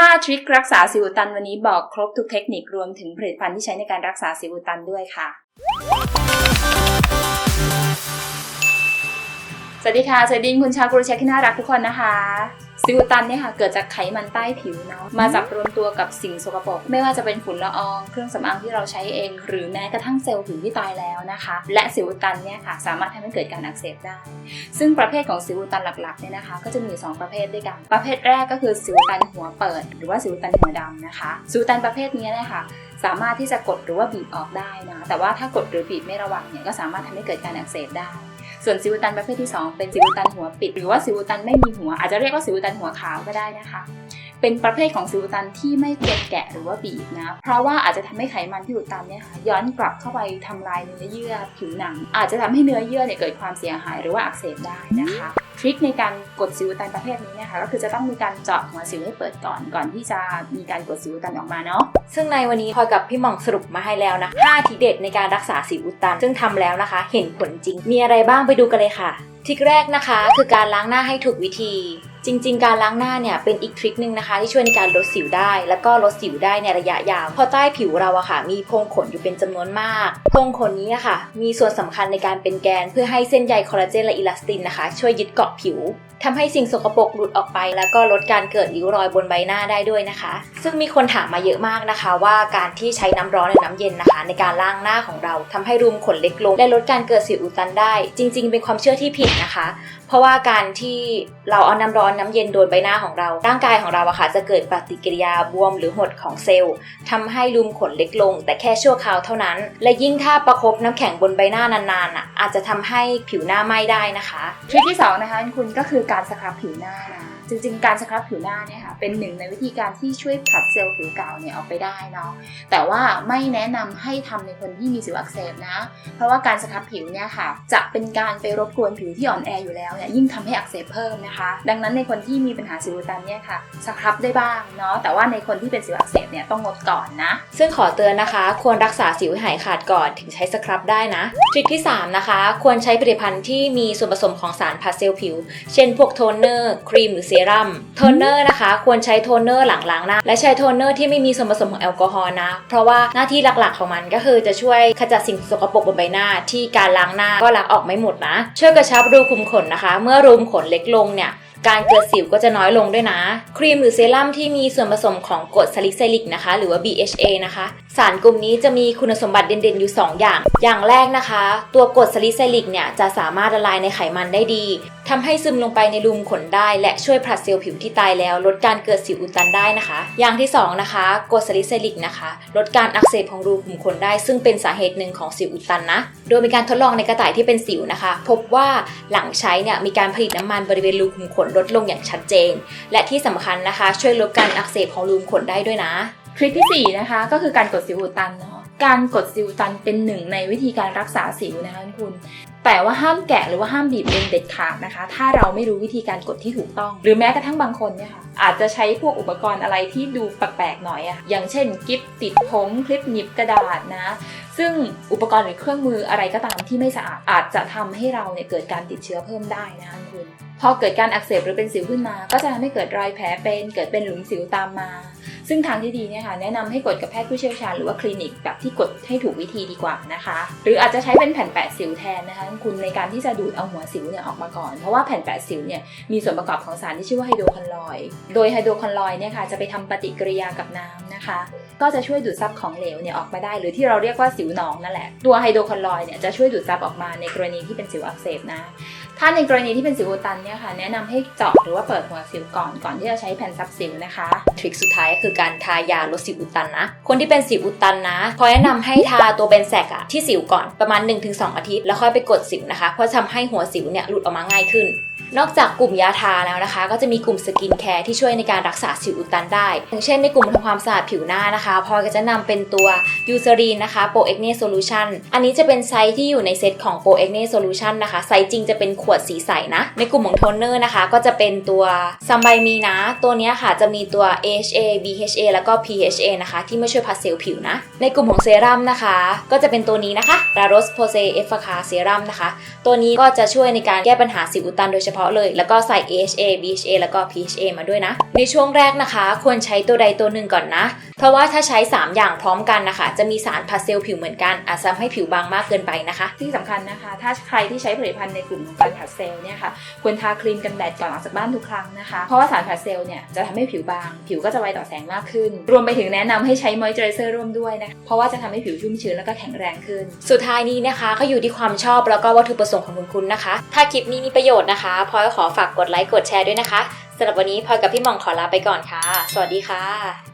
5 ทริครักษาสิวตันวันนี้บอกครบทุกเทคนิครวมถึงผลิตภัณฑ์ที่ใช้ในการรักษาสิวตันด้วยค่ะ สวัสดีค่ะสวัสดีคุณชาวกรุเชคที่น่ารักทุกคนนะคะ สิวอุดตันเนี่ยค่ะเกิดจากไขมันใต้ผิวเนาะมาจับรวมตัวกับสิ่งสกปรกไม่ว่าจะเป็นฝุ่นละอองเครื่องสำอางที่เราใช้เอง หรือแม้กระทั่งเซลล์ผิวที่ตายแล้วนะคะ และสิวอุดตันเนี่ยค่ะสามารถทำให้เกิดการอักเสบได้ ซึ่งประเภทของสิวอุดตันหลักๆเนี่ยนะคะ ก็จะมีอยู่สองประเภทด้วยกัน ประเภทแรกก็คือสิวอุดตันหัวเปิด หรือว่าสิวอุดตันหัวดำนะคะสิวอุดตันประเภทนี้เนะคะสามารถที่จะกดหรือว่าบีบออกได้นะแต่ว่าถ้ากดหรือบีบไม่ระวังเนี่ยก็สามารถทำให้เกิดการอักเสบได้ ส่วนสิวตันประเภทที่ 2 เป็นสิวตันหัวปิด หรือว่าสิวตันไม่มีหัว อาจจะเรียกว่าสิวตันหัวขาวก็ได้นะคะ เป็นประเภทของสิวตันที่ไม่ควรแกะหรือว่าบีบนะ เพราะว่าอาจจะทำให้ไขมันที่อุดตันเนี่ยค่ะย้อนกลับเข้าไปทำลายเนื้อเยื่อผิวหนัง อาจจะทำให้เนื้อเยื่อเนี่ยเกิดความเสียหายหรือว่าอักเสบได้นะคะ ริคในการกดสิวอุดตันประเภทนี้นะคะก็คือจะต้องมีการเจาะหัวสิวให้เปิดก่อนก่อนที่จะมีการกดสิวอุดตันออกมาเนาะซึ่งในวันนี้พลอยกับพี่หม่องสรุปมาให้แล้วนะ5ทีเด็ดในการรักษาสิวอุดตัน ซึ่งทำแล้วนะคะ เห็นผลจริง มีอะไรบ้างไปดูกันเลยค่ะทริคแรกนะคะ คือการล้างหน้าให้ถูกวิธี จริง ๆ การล้างหน้าเนี่ยเป็นอีกทริคนึงนะคะ ที่ช่วยในการลดสิวได้ แล้วก็ลดสิวได้ในระยะยาวเพราะใต้ผิวเราอะค่ะ มีโพรงขนอยู่เป็นจำนวนมากโพรงขนนี้อะค่ะ มีส่วนสำคัญในการเป็นแกน เพื่อให้เส้นใยคอลลาเจนและอิลาสตินนะคะ ช่วยยึดเกาะผิวทำให้สิ่งสกปรกหลุดออกไป แล้วก็ลดการเกิดริ้วรอยบนใบหน้าได้ด้วยนะคะ ซึ่งมีคนถามมาเยอะมากนะคะ ว่าการที่ใช้น้ำร้อนหรือน้ำเย็นนะคะ ในการล้างหน้าของเราทำให้รูมขนเล็กลงและลดการเกิดสิวอุดตันได้ จริง ๆ เป็นความเชื่อที่ผิดนะคะ เพราะว่าการที่เราเอาน้ำร้อนน้ำเย็นโดนใบหน้าของเรา ร่างกายของเราอะค่ะจะเกิดปฏิกิริยาบวมหรือหดของเซลล์ทำให้รูมขนเล็กลง แต่แค่ชั่วคราวเท่านั้น และยิ่งถ้าประคบน้ำแข็งบนใบหน้านานๆอะอาจจะทำให้ผิวหน้าไหม้ได้นะคะทริคที่2นะคะคุณก็คือการสครับผิวหน้านะจริงๆ การสครับผิวหน้าเนี่ยค่ะเป็นหนึ่งในวิธีการที่ช่วยผลัดเซลล์ผิวเก่าเนี่ยออกไปได้เนาะแต่ว่าไม่แนะนำให้ทำในคนที่มีสิวอักเสบนะ เพราะว่าการสครับผิวเนี่ยค่ะ จะเป็นการไปรบกวนผิวที่อ่อนแออยู่แล้วเนี่ยยิ่งทำให้อักเสบเพิ่มนะคะ ดังนั้นในคนที่มีปัญหาสิวดตันเนี่ยค่ะสครับได้บ้างเนาะแต่ว่าในคนที่เป็นสิวอักเสบเนี่ยต้องงดก่อนนะ ซึ่งขอเตือนนะคะ ควรรักษาสิวหายขาดก่อนถึงใช้สครับได้นะทริคที่ 3 นะคะ ควรใช้ผลิตภัณฑ์ที่มีส่วนผสมของสารผัดเซลล์ผิว เช่นพวกโทนเนอร์ครีมหรือซรั่มโทนเนอร์นะคะ ควรใช้โทนเนอร์หลังล้างหน้า และใช้โทนเนอร์ที่ไม่มีส่วนผสมของแอลกอฮอล์นะ เพราะว่าหน้าที่หลักๆของมันก็คือจะช่วยขจัดสิ่งสกปรกบนใบหน้า ที่การล้างหน้าก็ล้างออกไม่หมดนะ ช่วยกระชับรูขุมขนนะคะ เมื่อรูมขนเล็กลงเนี่ย การเกิดสิวก็จะน้อยลงด้วยนะ ครีมหรือเซรั่มที่มีส่วนผสมของกรดซาลิซิลิกนะคะ หรือว่า BHA นะคะ สารกลุ่มนี้จะมีคุณสมบัติเด่นๆอยู่ 2 อย่าง อย่างแรกนะคะ ตัวกรดซาลิซิลิกเนี่ยจะสามารถละลายในไขมันได้ดีทำให้ซึมลงไปในรูมขนได้ และช่วยผลัดเซลล์ผิวที่ตายแล้ว ลดการเกิดสิวอุดตันได้นะคะ อย่างที่ 2 นะคะกรดซาลิซิลิกนะคะลดการอักเสบของรูขุมขนได้ ซึ่งเป็นสาเหตุหนึ่งของสิวอุดตันนะ โดยมีการทดลองในกระต่ายที่เป็นสิวนะคะ พบว่าหลังใช้เนี่ยมีการผลิตน้ำมันบริเวณรูขุมขนลดลงอย่างชัดเจน และที่สำคัญนะคะ ช่วยลดการอักเสบของรูมขนได้ด้วยนะ ทริคที่ 4 นะคะ ก็คือการกดสิวอุดตันเนาะการกดสิวตันเป็นหนึ่งในวิธีการรักษาสิวนะคะคุณ แต่ว่าห้ามแกะหรือว่าห้ามบีบเองเด็ดขาดนะคะ ถ้าเราไม่รู้วิธีการกดที่ถูกต้อง หรือแม้กระทั่งบางคนเนี่ยค่ะอาจจะใช้พวกอุปกรณ์อะไรที่ดูแปลกๆหน่อยอะอย่างเช่นกิฟติดผมคลิปหนีบกระดาษนะ ซึ่งอุปกรณ์หรือเครื่องมืออะไรก็ตามที่ไม่สะอาดอาจจะทำให้เราเนี่ยเกิดการติดเชื้อเพิ่มได้นะคะคุณ พอเกิดการอักเสบหรือเป็นสิวขึ้นมา ก็จะทำให้เกิดรอยแผลเป็น เกิดเป็นหลุมสิวตามมา ซึ่งทางที่ดีเนี่ยค่ะแนะนำให้กดกับแพทย์ผู้เชี่ยวชาญหรือว่าคลินิกแบบที่กดให้ถูกวิธีดีกว่านะคะ หรืออาจจะใช้เป็นแผ่นแปะสิวแทนนะคะคุณในการที่จะดูดเอาหัวสิวเนี่ยออกมาก่อน เพราะว่าแผ่นแปะสิวเนี่ยมีส่วนประกอบของสารที่ชื่อว่าไฮโดรคอนลอยโดยไฮโดรคอนลอยเนี่ยค่ะจะไปทำปฏิกิริยากับน้ำนะคะ ก็จะช่วยดูดซับของเหลวเนี่ยออกมาได้ หรือที่เราเรียกว่าสิวหนองนั่นแหละตัวไฮโดรคอนลอยเนี่ยจะช่วยดูดซับออกมาในกรณีที่เป็นสิวอักเสบนะถ้าในกรณีที่เป็นสิวอุดตันเนี่ยค่ะ แนะนำให้เจาะหรือว่าเปิดหัวสิวก่อนก่อนที่จะใช้แผ่นซับสิวนะคะทริคสุดท้ายก็คือการทายาลดสิวอุดตันนะ คนที่เป็นสิวอุดตันนะพอแนะนำให้ทาตัวเบนแซกอะที่สิวก่อนประมาณ 1-2 อาทิตย์ แล้วค่อยไปกดสิวนะคะ เพราะทำให้หัวสิวเนี่ยหลุดออกมาง่ายขึ้นนอกจากกลุ่มยาทาแล้วนะคะ ก็จะมีกลุ่มสกินแคร์ที่ช่วยในการรักษาสิวอุดตันได้ อย่างเช่นในกลุ่มทำความสะอาดผิวหน้านะคะพลอยก็จะนำเป็นตัวยูซ r รีนนะคะโปรเอ็กเนโซลูชันอันนี้จะเป็นไซส์ที่อยู่ในเซตของโปรเอ็กเนโซลูชันนะคะไซส์จริงจะเป็นขวดสีใสนะ ในกลุ่มของเธทนเนอร์นะคะ ก็จะเป็นตัวซัมไบมีนะ ตัวนี้ค่ะจะมีตัว AHA BHA แล้วก็ PHA นะคะ ที่ไมาช่วยพัดเซลล์ผิวนะ ในกลุ่มของเซรั่มนะคะ ก็จะเป็นตัวนี้นะคะ r a r o s Pose e f f a c a Serum นะคะ ตัวนี้ก็จะช่วยในการแก้ปัญหาสิวอุดตันโดยเฉพาะเลย แล้วก็ใส่ AHA BHA แล้วก็ PHA มาด้วยนะ ในช่วงแรกนะคะ ควรใช้ตัวใดตัวหนึ่งก่อนนะ เพราะว่าถ้าใช้ 3 อย่างพร้อมกันนะคะ จะมีสารพัดเซลล์ผิวเหมือนกันอาจจะทำให้ผิวบางมากเกินไปนะคะที่สำคัญนะคะ ถ้าใครที่ใช้ผลิตภัณฑ์ในกลุ่มของการผัดเซลล์เนี่ยค่ะควรทาครีมกันแดดก่อนออกจากบ้านทุกครั้งนะคะ เพราะว่าสารผัดเซลล์เนี่ยจะทำให้ผิวบาง ผิวก็จะไวต่อแสงมากขึ้น รวมไปถึงแนะนำให้ใช้มอยเจอไรเซอร์ร่วมด้วยนะคะเพราะว่าจะทำให้ผิวชุ่มชื้นแล้วก็แข็งแรงขึ้น สุดท้ายนี้นะคะก็อยู่ที่ความชอบแล้วก็วัตถุประสงค์ของคุณคุณนะคะ ถ้าคลิปนี้มีประโยชน์นะคะพลอยก็ขอฝากกดไลค์กดแชร์ด้วยนะคะสำหรับวันนี้พลอยกับพี่หมองขอลาไปก่อนค่ะ สวัสดีค่ะ